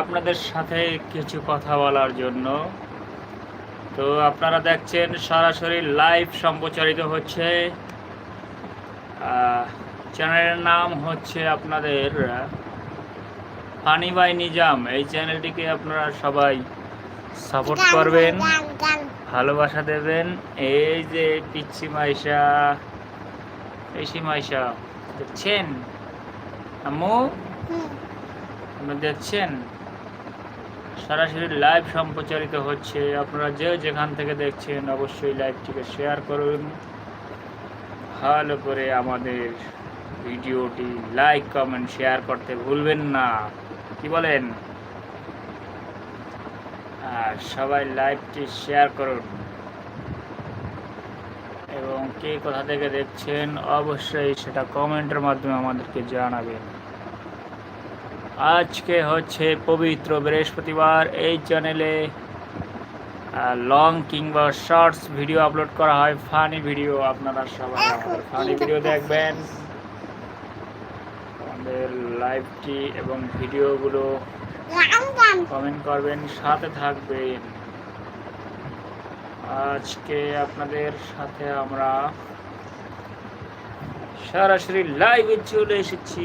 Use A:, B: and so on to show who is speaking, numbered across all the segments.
A: আপনাদের সাথে কিছু কথা বলার জন্য। তো আপনারা দেখছেন সরাসরি লাইভ সম্প্রচারিত হচ্ছে। চ্যানেলের নাম হচ্ছে আপনাদের ফানি বাই নিজাম এই চ্যানেলটিকে আপনারা সবাই সাপোর্ট করবেন ভালোবাসা দেবেন। এই যে পিচ্ছি মাইশা পিসি মাইশা দেখছেন? আম্মু? আপনি দেখছেন? সরাসরি লাইভ সম্প্রচারিত হচ্ছে। আপনারা যে যেখান থেকে দেখছেন, অবশ্যই লাইভটিকে শেয়ার করুন। ভালো করে আমাদের ভিডিওটি লাইক কমেন্ট শেয়ার করতে ভুলবেন না। কি বলেন? আর সবাই লাইভটি শেয়ার করুন। এবং কে কোথা থেকে দেখছেন, অবশ্যই সেটা কমেন্টের মাধ্যমে আমাদেরকে জানাবেন। আজকে হচ্ছে পবিত্র বৃহস্পতিবার। এই চ্যানেলে লং কিংবা শর্টস ভিডিও আপলোড করা হয় ফানি ভিডিও আপনারা সবাই ফানি ভিডিও দেখবেন। আমাদের লাইভটি এবং ভিডিওগুলো কমেন্ট করবেন সাথে থাকবেন। আজকে আপনাদের সাথে আমরা সরাসরি লাইভে চলে এসেছি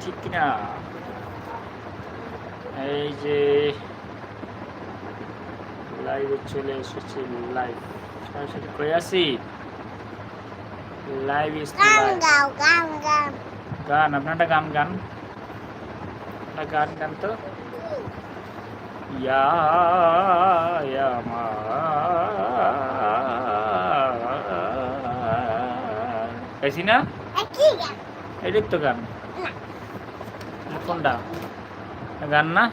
A: ঠিক কিনা? যে লাইভে চলে এসেছি লাইভ কই আছি? লাইভ ইজ লাইভ গান আপনারটা গান গান। গান গান তো? ইয়া ইয়া মা। গাইছি না? এটাই তো গান। কোনটা? গান না।